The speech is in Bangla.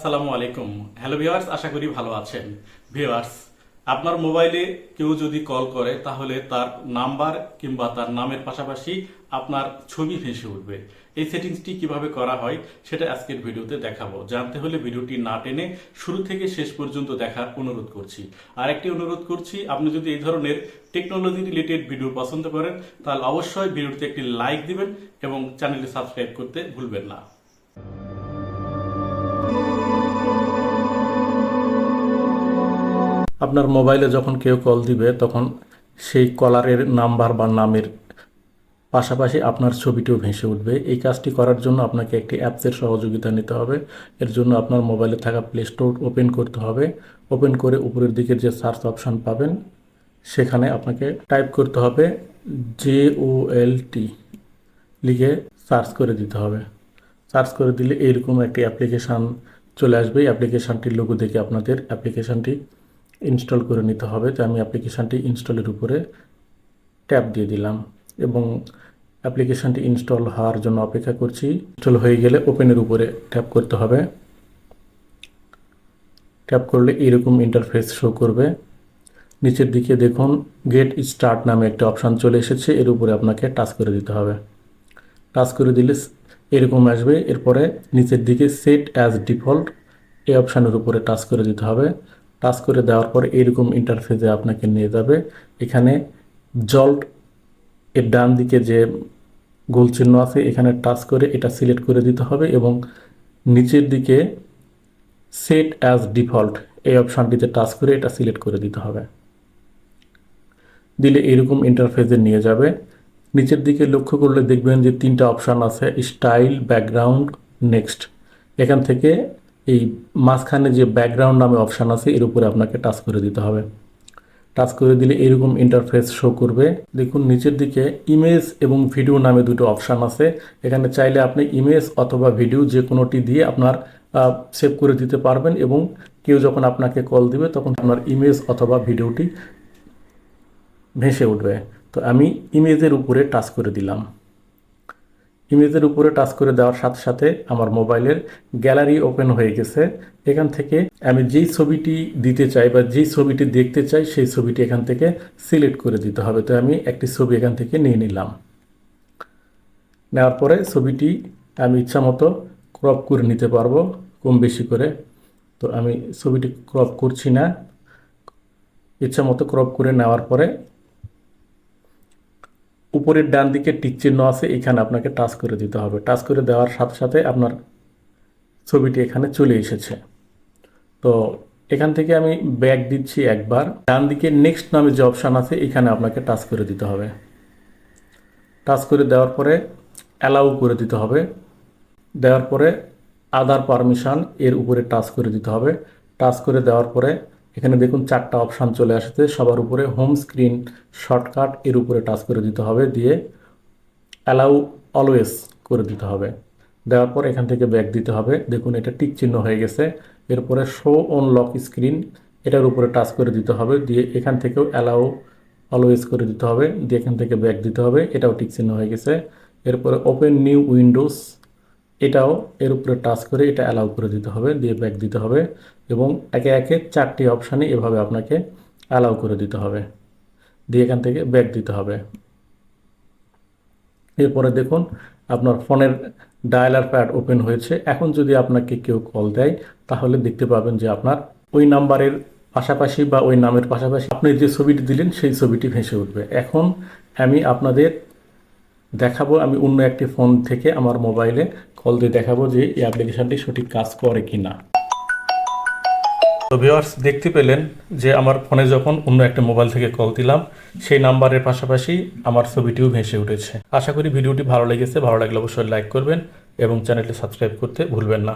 আসসালামু আলাইকুম। হ্যালো ভিওয়ার্স আশা করি ভালো আছেন। ভিওয়ার্স আপনার মোবাইলে কেউ যদি কল করে, তাহলে তার নাম্বার কিংবা তার নামের পাশাপাশি আপনার ছবি ভেসে উঠবে। এই সেটিংসটি কীভাবে করা হয়, সেটা আজকের ভিডিওতে দেখাবো। জানতে হলে ভিডিওটি না টেনে শুরু থেকে শেষ পর্যন্ত দেখার অনুরোধ করছি। আর একটি অনুরোধ করছি, আপনি যদি এই ধরনের টেকনোলজি রিলেটেড ভিডিও পছন্দ করেন, তাহলে অবশ্যই ভিডিওতে একটি লাইক দিবেন এবং চ্যানেলটি সাবস্ক্রাইব করতে ভুলবেন না। আপনার মোবাইলে যখন কেউ কল দিবে, তখন সেই কলারের নাম্বার বা নামের পাশাপাশি আপনার ছবিটিও ভেসে উঠবে। এই কাজটি করার জন্য আপনাকে একটি অ্যাপসের সহযোগিতা নিতে হবে। এর জন্য আপনার মোবাইলে থাকা প্লে স্টোর ওপেন করতে হবে। ওপেন করে উপরের দিকের যে সার্চ অপশান পাবেন, সেখানে আপনাকে টাইপ করতে হবে জে ও এল টি লিখে সার্চ করে দিতে হবে। সার্চ করে দিলে এইরকম একটি অ্যাপ্লিকেশান চলে আসবে। অ্যাপ্লিকেশানটির লোগো দেখে আপনাদের অ্যাপ্লিকেশানটি ইনস্টল করে নিতে হবে। তো আমি অ্যাপ্লিকেশানটি ইনস্টলের উপরে ট্যাপ দিয়ে দিলাম এবং অ্যাপ্লিকেশানটি ইনস্টল হওয়ার জন্য অপেক্ষা করছি। ইনস্টল হয়ে গেলে ওপেনের উপরে ট্যাপ করতে হবে। ট্যাপ করলে এরকম ইন্টারফেস শো করবে। নিচের দিকে দেখুন গেট স্টার্ট নামে একটা অপশান চলে এসেছে। এর উপরে আপনাকে টাচ করে দিতে হবে। টাচ করে দিলে এরকম আসবে। এরপরে নিচের দিকে সেট অ্যাজ ডিফল্ট এই অপশানের উপরে টাচ করে দিতে হবে। টাচ করে দেওয়ার পর এরকম ইন্টারফেসে আপনাকে নিয়ে যাবে। এখানে জল্ট এর ডান দিকে যে গোল চিহ্ন আছে, এখানে টাচ করে এটা সিলেক্ট করে দিতে হবে এবং নিচের দিকে সেট অ্যাজ ডিফল্ট এই অপশানটিতে টাচ করে এটা সিলেক্ট করে দিতে হবে। দিলে এরকম ইন্টারফেসে নিয়ে যাবে। নিচের দিকে লক্ষ্য করলে দেখবেন যে তিনটা অপশান আছে স্টাইল ব্যাকগ্রাউন্ড নেক্সট এখান থেকে এই মাঝখানে যে ব্যাকগ্রাউন্ড নামে অপশান আছে, এর উপরে আপনাকে টাচ করে দিতে হবে। টাচ করে দিলে এরকম ইন্টারফেস শো করবে। দেখুন, নিচের দিকে ইমেজ এবং ভিডিও নামে দুটো অপশান আছে। এখানে চাইলে আপনি ইমেজ অথবা ভিডিও যে কোনোটি দিয়ে আপনার সেভ করে দিতে পারবেন এবং কেউ যখন আপনাকে কল দিবে, তখন আপনার ইমেজ অথবা ভিডিওটি ভেসে উঠবে। তো আমি ইমেজের উপরে টাচ করে দিলাম। ইমেজের উপরে টাচ করে দেওয়ার সাথে সাথে আমার মোবাইলের গ্যালারি ওপেন হয়ে গেছে। এখান থেকে আমি যেই ছবিটি দিতে চাই বা যেই ছবিটি দেখতে চাই, সেই ছবিটি এখান থেকে সিলেক্ট করে দিতে হবে। তো আমি একটি ছবি এখান থেকে নিয়ে নিলাম। নেওয়ার পরে ছবিটি আমি ইচ্ছা মতো ক্রপ করে নিতে পারব, কম বেশি করে। তো আমি ছবিটি ক্রপ করছি না। ইচ্ছা মতো ক্রপ করে নেওয়ার পরে উপরের ডান দিকে টিক চিহ্ন আছে, এখানে আপনাকে টাচ করে দিতে হবে। টাচ করে দেওয়ার সাথে সাথে আপনার ছবিটি এখানে চলে এসেছে। তো এখান থেকে আমি ব্যাক দিচ্ছি একবার। ডান দিকে নেক্সট নামে যে অপশান আছে, এখানে আপনাকে টাচ করে দিতে হবে। টাচ করে দেওয়ার পরে অ্যালাউ করে দিতে হবে। দেওয়ার পরে আদার পারমিশন এর উপরে টাচ করে দিতে হবে। টাচ করে দেওয়ার পরে এখানে দেখুন চারটা অপশান চলে আসছে। সবার উপরে হোম স্ক্রিন শর্টকাট এর উপরে টাচ করে দিতে হবে, দিয়ে অ্যালাউ অলওয়েজ করে দিতে হবে। দেওয়ার পর এখান থেকে ব্যাক দিতে হবে। দেখুন এটা টিক চিহ্ন হয়ে গেছে। এরপরে শো অন লক স্ক্রিন এটার উপরে টাচ করে দিতে হবে, দিয়ে এখান থেকেও অ্যালাউ অলওয়েজ করে দিতে হবে, দিয়ে এখান থেকে ব্যাক দিতে হবে। এটাও টিক চিহ্ন হয়ে গেছে। এরপরে ওপেন নিউ উইন্ডোজ এটাও এর উপরে টাচ করে এটা অ্যালাউ করে দিতে হবে, দিয়ে ব্যাক দিতে হবে এবং একে একে চারটি অপশানে এভাবে আপনাকে অ্যালাউ করে দিতে হবে, দিয়ে এখান থেকে ব্যাক দিতে হবে। এরপরে দেখুন আপনার ফোনের ডায়ালার প্যাড ওপেন হয়েছে। এখন যদি আপনাকে কেউ কল দেয়, তাহলে দেখতে পাবেন যে আপনার ওই নাম্বারের পাশাপাশি বা ওই নামের পাশাপাশি আপনি যে ছবিটি দিলেন, সেই ছবিটি ভেসে উঠবে। এখন আমি আপনাদের দেখাবো, আমি অন্য একটি ফোন থেকে আমার মোবাইলে কল দিয়ে দেখাবো যে এই অ্যাপ্লিকেশানটি সঠিক কাজ করে কি না তো ভিওয়ার্স দেখতে পেলেন যে আমার ফোনে যখন অন্য একটা মোবাইল থেকে কল দিলাম, সেই নাম্বারের পাশাপাশি আমার ছবিটিও ভেসে উঠেছে। আশা করি ভিডিওটি ভালো লেগেছে। ভালো লাগলে অবশ্যই লাইক করবেন এবং চ্যানেলটি সাবস্ক্রাইব করতে ভুলবেন না।